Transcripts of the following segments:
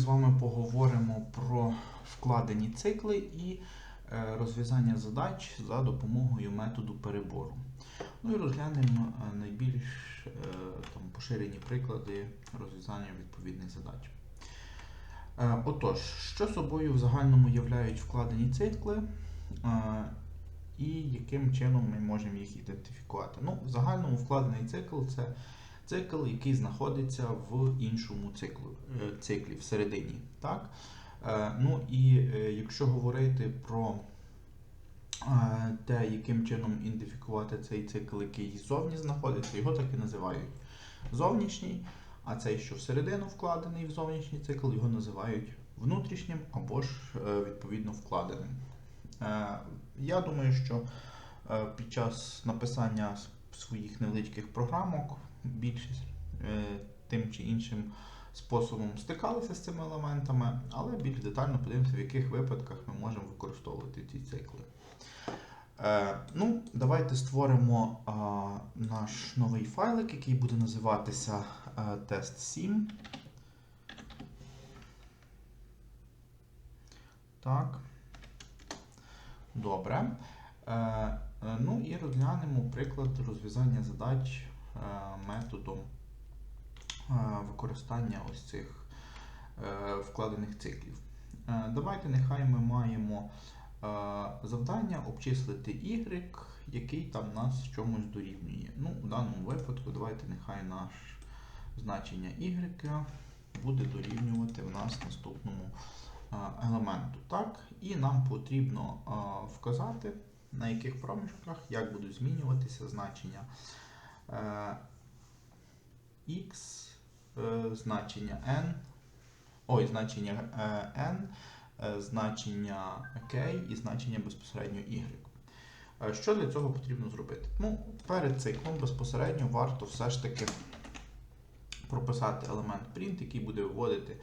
з вами поговоримо про вкладені цикли і е, розв'язання задач за допомогою методу перебору. Ну і розглянемо е, найбільш е, там, поширені приклади розв'язання відповідних задач. Отож, що собою в загальному являють вкладені цикли і яким чином ми можемо їх ідентифікувати? Ну, в загальному вкладений цикл це цикл, який знаходиться в іншому циклу, е, циклі всередині. Так? Е, Ну і е, якщо говорити про те, яким чином ідентифікувати цей цикл, який ззовні знаходиться, його так і називають зовнішній, а цей, що всередину вкладений в зовнішній цикл, його називають внутрішнім або ж відповідно вкладеним. Я думаю, що під час написання своїх невеличких програмок більшість е, тим чи іншим способом стикалися з цими елементами, але більш детально подивимося, в яких випадках ми можемо використовувати ці цикли. Е, ну, давайте створимо наш новий файлик, який буде називатися е, тест 7. Так. Добре. Ну і розглянемо приклад розв'язання задач методом е, використання ось цих е, вкладених циклів. Е, Давайте нехай ми маємо е, завдання обчислити y, який там нас чомусь дорівнює. Ну, в даному випадку давайте нехай наш значення y буде дорівнювати в нас наступному е, елементу. Так? І нам потрібно е, вказати, на яких проміжках як будуть змінюватися значення е, x, е, значення n, ой, значення е, n, е, значення k і значення безпосередньо y. Е, Що для цього потрібно зробити? Ну, перед циклом безпосередньо варто все ж таки прописати елемент print, який буде виводити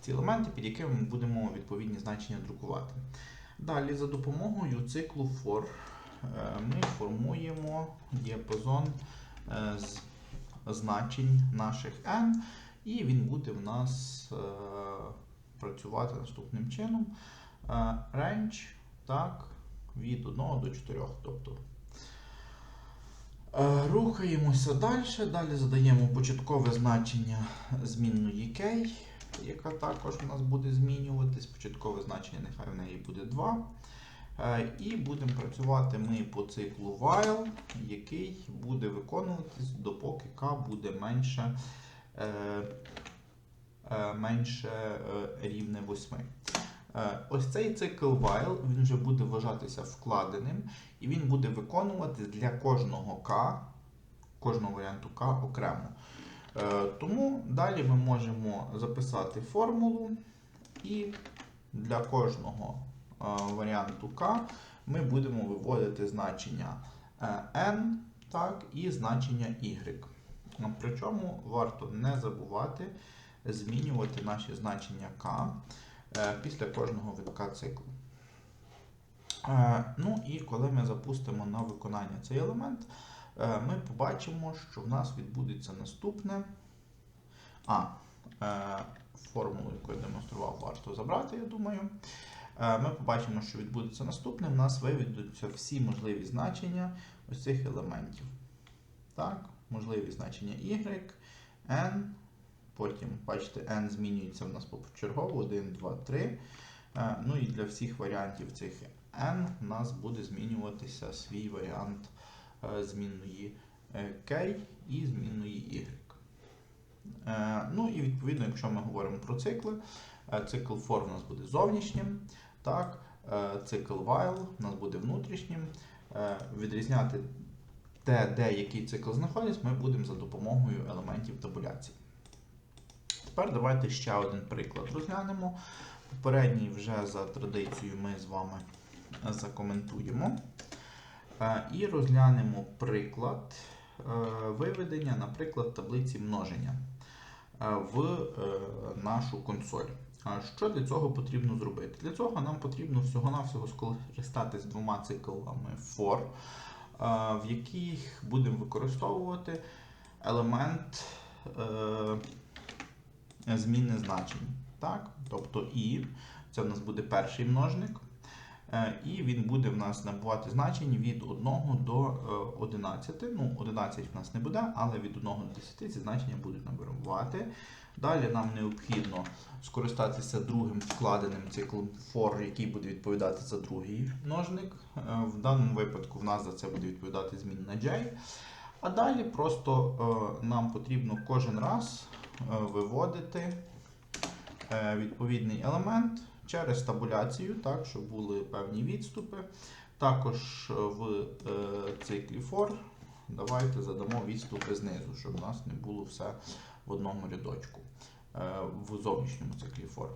ці елементи, під якими ми будемо відповідні значення друкувати. Далі, за допомогою циклу for е, ми формуємо діапазон е, з значень наших n, і він буде в нас е, працювати наступним чином. Е, Range так, від 1 до 4. Тобто Е, Рухаємося далі. Далі задаємо початкове значення змінної k, яка також у нас буде змінюватись. Початкове значення нехай в неї буде 2. Е, І будемо працювати ми по циклу while, який буде виконуватись, допоки k буде менше, е, е, менше рівне 8. Е, Ось цей цикл while він вже буде вважатися вкладеним, і він буде виконуватись для кожного k, кожного варіанту k окремо. Тому далі ми можемо записати формулу, і для кожного варіанту k ми будемо виводити значення е, n так, і значення y. Ну, Причому варто не забувати змінювати наші значення k е, після кожного витка циклу. Е, Ну і коли ми запустимо на виконання цей елемент, е, ми побачимо, що в нас відбудеться наступне. А, е, формулу, яку я демонстрував, варто забрати, я думаю. Е, Ми побачимо, що відбудеться наступне. В нас виведуться всі можливі значення ось цих елементів. Так, можливі значення y, n. Потім, бачите, n змінюється в нас почергово 1, 2, 3. Е, Ну і для всіх варіантів цих n у нас буде змінюватися свій варіант е, змінної е, k і змінної y. Ну і відповідно, якщо ми говоримо про цикли, цикл for у нас буде зовнішнім, так, е, цикл while у нас буде внутрішнім. Е, Відрізняти те, де який цикл знаходиться, ми будемо за допомогою елементів табуляції. Тепер давайте ще один приклад розглянемо. Попередній вже за традицією ми з вами закоментуємо. Е, І розглянемо приклад виведення, наприклад, таблиці множення в нашу консоль. Що для цього потрібно зробити? Для цього нам потрібно всього-навсього скористатись двома циклами for, е, в яких будемо використовувати елемент е, зміни значень. Так? Тобто і, це в нас буде перший множник. Е, І він буде в нас набувати значень від 1 до е, 11. Ну, 11 в нас не буде, але від 1 до 10 ці значення будуть набувати. Далі нам необхідно скористатися другим вкладеним циклом for, який буде відповідати за другий множник. Е, В даному випадку в нас за це буде відповідати змінна j. А далі просто е, нам потрібно кожен раз е, виводити е, відповідний елемент через табуляцію, так, щоб були певні відступи. Також в е, циклі for давайте задамо відступи знизу, щоб у нас не було все в одному рядочку е, в зовнішньому циклі for.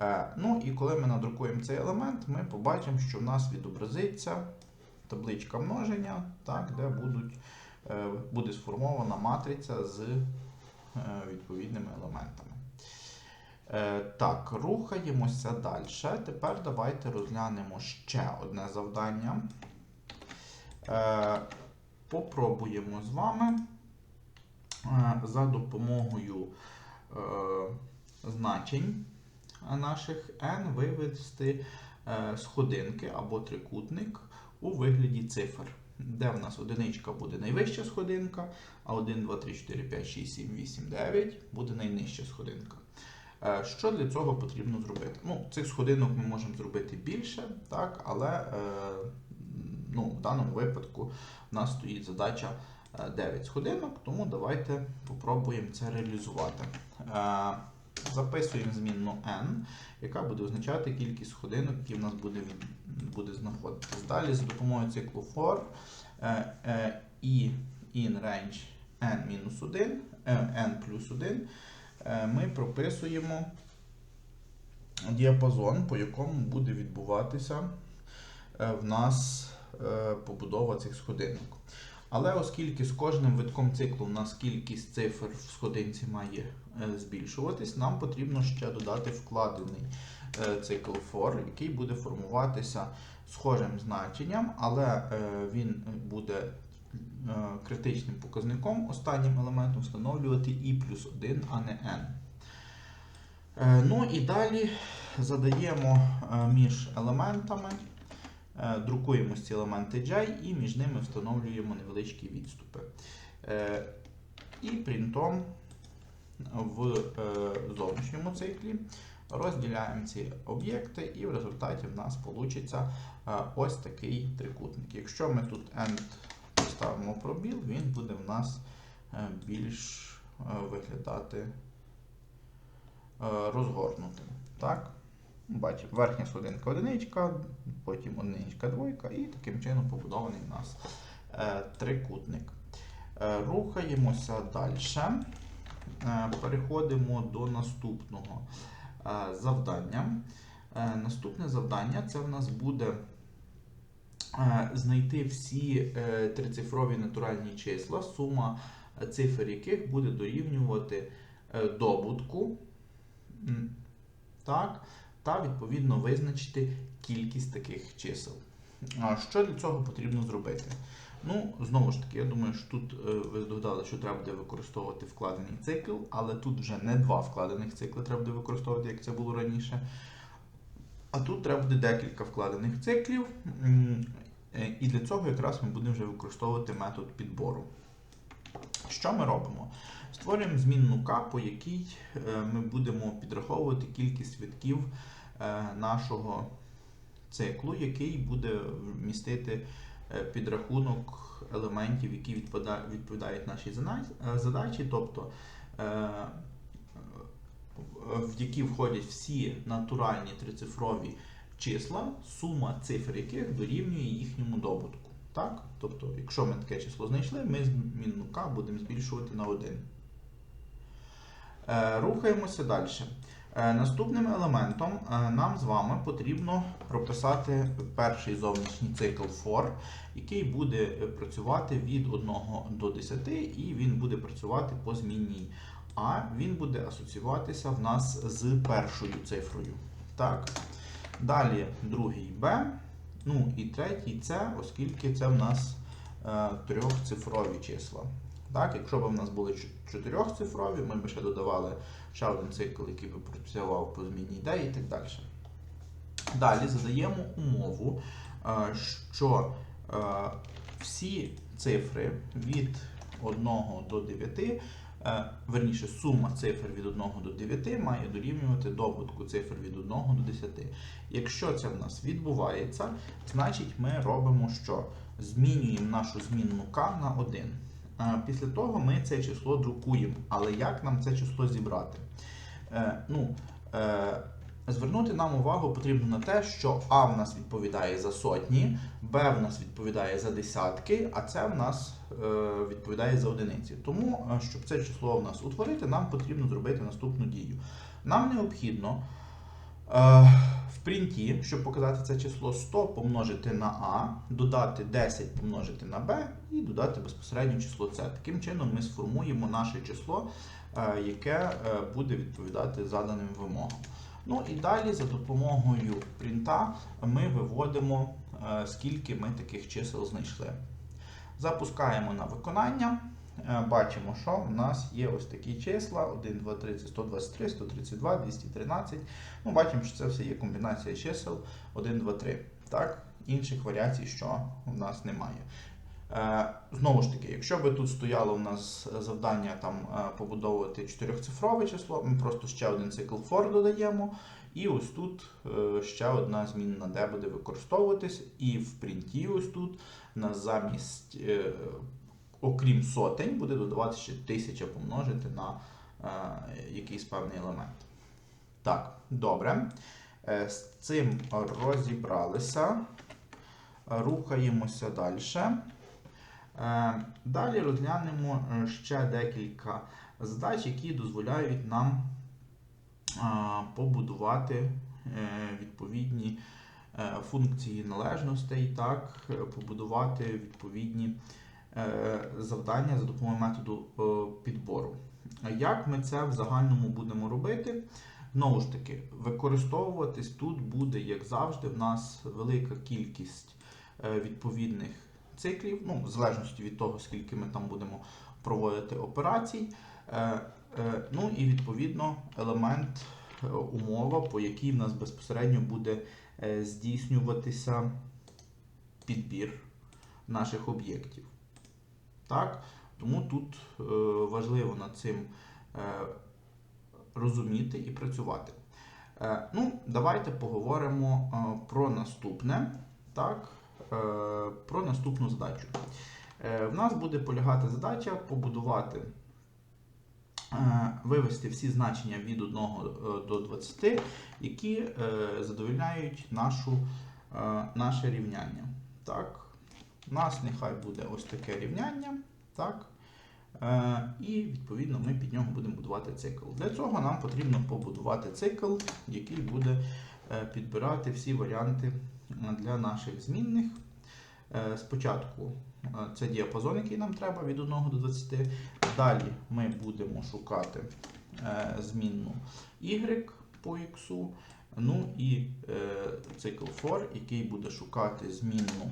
Е, Ну і коли ми надрукуємо цей елемент, ми побачимо, що в нас відобразиться табличка множення, так, де будуть, е, буде сформована матриця з е, відповідними елементами. Е, Так, рухаємося далі. Тепер давайте розглянемо ще одне завдання. Е, Попробуємо з вами е, за допомогою значень наших n вивести сходинки або трикутник у вигляді цифр, де в нас одиничка буде найвища сходинка, а 1, 2, 3, 4, 5, 6, 7, 8, 9 буде найнижча сходинка. Е, Що для цього потрібно зробити? Ну, цих сходинок ми можемо зробити більше, так, але е, ну, в даному випадку в нас стоїть задача е, 9 сходинок, тому давайте попробуємо це реалізувати. Е, Записуємо змінну n, яка буде означати кількість сходинок, які в нас буде, буде знаходитись. Далі за допомогою циклу for е, е, і in range n-1, е, n плюс 1 е, ми прописуємо діапазон, по якому буде відбуватися е, в нас е, побудова цих сходинок. Але оскільки з кожним витком циклу в нас кількість цифр в сходинці має е, збільшуватись, нам потрібно ще додати вкладений е, цикл for, який буде формуватися схожим значенням, але е, він буде е, критичним показником, останнім елементом встановлювати і плюс 1, а не n. Е, Ну і далі задаємо е, між елементами, е, друкуємо ці елементи J і між ними встановлюємо невеличкі відступи. Е, І принтом в е, зовнішньому циклі розділяємо ці об'єкти, і в результаті в нас вийде ось такий трикутник. Якщо ми тут end поставимо пробіл, він буде в нас е, більш е, виглядати е, розгорнутим. Так? Бачимо, верхня сходинка одиничка, потім одиничка двойка, і таким чином побудований у нас трикутник. Рухаємося далі. Переходимо до наступного завдання. Наступне завдання це в нас буде знайти всі е, трицифрові натуральні числа, сума е, цифр яких буде дорівнювати е, добутку. Так, та відповідно визначити кількість таких чисел. Що для цього потрібно зробити? Ну, знову ж таки, я думаю, що тут ви здогадали, що треба буде використовувати вкладений цикл, але тут вже не два вкладених цикли треба буде використовувати, як це було раніше. А тут треба буде декілька вкладених циклів. Е, І для цього якраз ми будемо вже використовувати метод підбору. Що ми робимо? Створюємо змінну К, по якій е, ми будемо підраховувати кількість витків е, нашого циклу, який буде містити е, підрахунок елементів, які відповідають нашій е, задачі, тобто е, в які входять всі натуральні трицифрові числа, сума цифр яких дорівнює їхньому добутку. Так? Тобто, якщо ми таке число знайшли, ми змінну k будемо збільшувати на 1. Е, Рухаємося далі. Е, Наступним елементом е, нам з вами потрібно прописати перший зовнішній цикл for, який буде працювати від 1 до 10, і він буде працювати по змінній А. Він буде асоціюватися в нас з першою цифрою. Так. Далі другий Б. Ну і третій С, оскільки це в нас е, трьохцифрові числа. Так, якщо б в нас були чо- чотирьохцифрові, ми б ще додавали ще один цикл, який би працював по зміні ідеї і так далі. Далі задаємо умову, е, що е, всі цифри від 1 до 9, е, верніше, сума цифр від 1 до 9 має дорівнювати добутку цифр від 1 до 10. Якщо це в нас відбувається, значить ми робимо що? Змінюємо нашу змінну k на 1. Е, Після того ми це число друкуємо. Але як нам це число зібрати? Е, ну, е, Звернути нам увагу потрібно на те, що А в нас відповідає за сотні, Б в нас відповідає за десятки, а С в нас е, відповідає за одиниці. Тому, е, щоб це число в нас утворити, нам потрібно зробити наступну дію. Нам необхідно е, в принті, щоб показати це число 100 помножити на А, додати 10 помножити на Б і додати безпосередньо число С. Таким чином ми сформуємо наше число, яке буде відповідати заданим вимогам. Ну і далі за допомогою принта ми виводимо, е, скільки ми таких чисел знайшли. Запускаємо на виконання. Е, Бачимо, що в нас є ось такі числа: 1, 2, 3, це 123, 132, 213. Ну, бачимо, що це все є комбінація чисел 1, 2, 3. Так? Інших варіацій, що в нас немає. Е, Знову ж таки, якщо би тут стояло у нас завдання там е, побудовувати чотирьохцифрове число, ми просто ще один цикл for додаємо. І ось тут е, ще одна змінна D буде використовуватись. І в принті ось тут у нас замість, окрім сотень, буде додавати ще тисяча помножити на якийсь певний елемент. Так, добре. З цим розібралися. Рухаємося далі. Е, Далі розглянемо е, ще декілька задач, які дозволяють нам побудувати е, відповідні е, функції належностей, так, побудувати відповідні завдання за допомогою методу підбору. Як ми це в загальному будемо робити? Знову ж таки, використовуватись тут буде, як завжди, в нас велика кількість відповідних циклів, ну, в залежності від того, скільки ми там будемо проводити операцій. Е, е, Ну і відповідно елемент е, умова, по якій в нас безпосередньо буде здійснюватися підбір наших об'єктів. Так? Тому тут важливо над цим розуміти і працювати. Ну, давайте поговоримо про наступне. Так? Е, Про наступну задачу. Е, В нас буде полягати задача побудувати, е, вивести всі значення від 1 е, до 20, які задовольняють нашу, наше рівняння. Так, у нас нехай буде ось таке рівняння. Так, і відповідно ми під нього будемо будувати цикл. Для цього нам потрібно побудувати цикл, який буде підбирати всі варіанти для наших змінних. Е, Спочатку е, це діапазон, який нам треба від 1 до 20. Далі ми будемо шукати е, змінну y по x. Ну і цикл for, який буде шукати змінну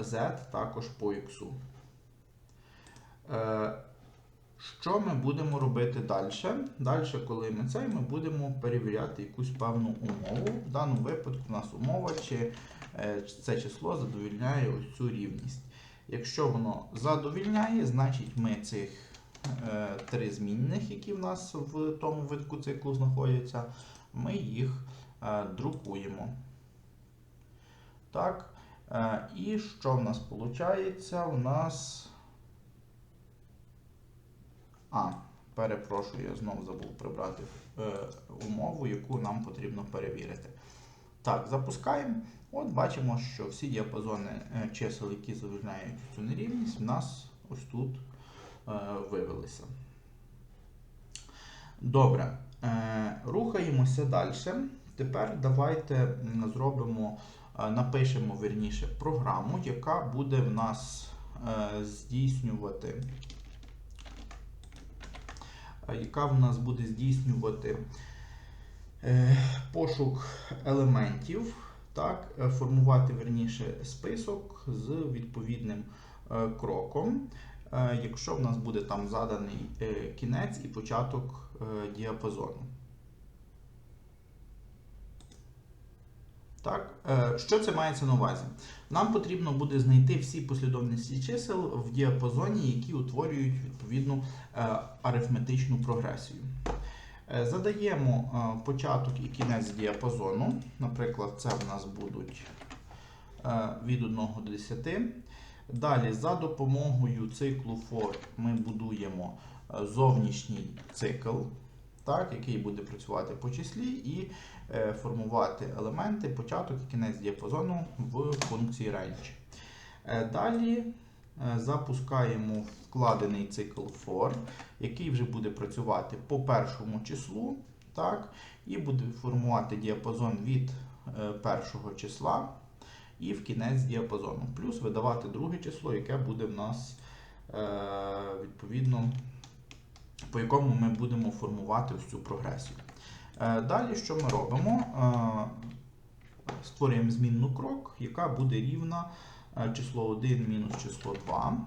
z також по x. Що ми будемо робити далі? Далі, коли ми це, ми будемо перевіряти якусь певну умову. В даному випадку у нас умова, чи е, це число задовільняє ось цю рівність. Якщо воно задовільняє, значить ми цих е, три змінних, які в нас в тому витку циклу знаходяться, ми їх е, друкуємо. Так. І що в нас виходить? У нас. А, перепрошую, я знову забув прибрати е, умову, яку нам потрібно перевірити. Так, запускаємо. От бачимо, що всі діапазони е, чисел, які задовольняють цю нерівність, в нас ось тут е, вивелися. Добре. Е, рухаємося далі. Тепер давайте зробимо, е, напишемо верніше програму, яка буде в нас е, здійснювати яка в нас буде здійснювати е, пошук елементів, так, е, формувати верніше список з відповідним е, кроком. якщо в нас буде там заданий кінець і початок діапазону. Так, е, що це мається на увазі? Нам потрібно буде знайти всі послідовності чисел в діапазоні, які утворюють відповідну е, арифметичну прогресію. Е, Задаємо початок і кінець діапазону. Наприклад, це в нас будуть від 1 до 10. Далі, за допомогою циклу for ми будуємо зовнішній цикл, так, який буде працювати по числі, і формувати елементи, початок і кінець діапазону в функції range. Е, Далі е, запускаємо вкладений цикл for, який вже буде працювати по першому числу, так, і буде формувати діапазон від е, першого числа і в кінець діапазону. Плюс видавати друге число, яке буде в нас е, відповідно, по якому ми будемо формувати цю прогресію. Е, Далі, що ми робимо? Е, Створюємо змінну крок, яка буде рівна е, число 1 мінус число 2.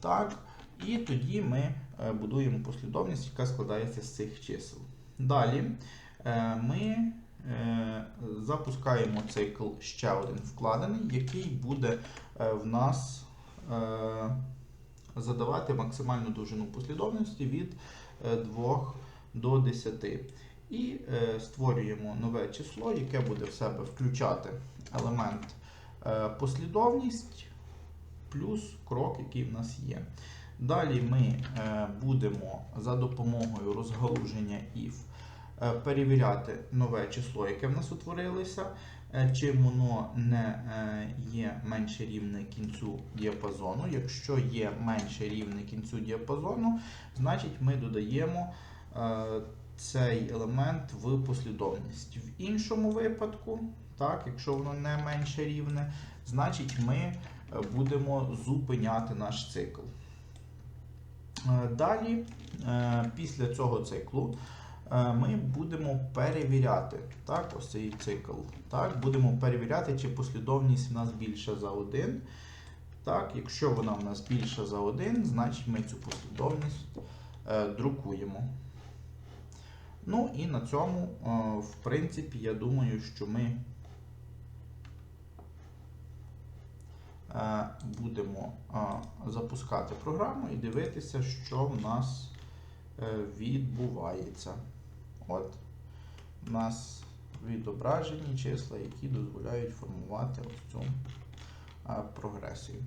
Так. І тоді ми будуємо послідовність, яка складається з цих чисел. Далі ми запускаємо цикл ще один вкладений, який буде в нас задавати максимальну довжину послідовності від 2 до 10. І е, створюємо нове число, яке буде в себе включати елемент е, послідовність плюс крок, який в нас є. Далі ми е, будемо за допомогою розгалуження if е, перевіряти нове число, яке в нас утворилося, е, чи воно не е, є менше рівне кінцю діапазону. Якщо є менше рівне кінцю діапазону, значить ми додаємо цей елемент в послідовність. В іншому випадку, так, якщо воно не менше рівне, значить ми е, будемо зупиняти наш цикл. Е, Далі, е, після цього циклу, е, ми будемо перевіряти так, ось цей цикл. Так, будемо перевіряти, чи послідовність в нас більша за 1. Так, якщо вона в нас більша за 1, значить ми цю послідовність е, друкуємо. Ну і на цьому, е, в принципі, я думаю, що ми е, будемо е, запускати програму і дивитися, що в нас відбувається. От у нас відображені числа, які дозволяють формувати ось цю прогресію.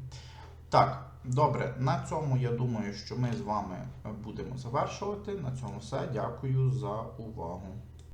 Так, добре, на цьому я думаю, що ми з вами будемо завершувати. На цьому все. Дякую за увагу.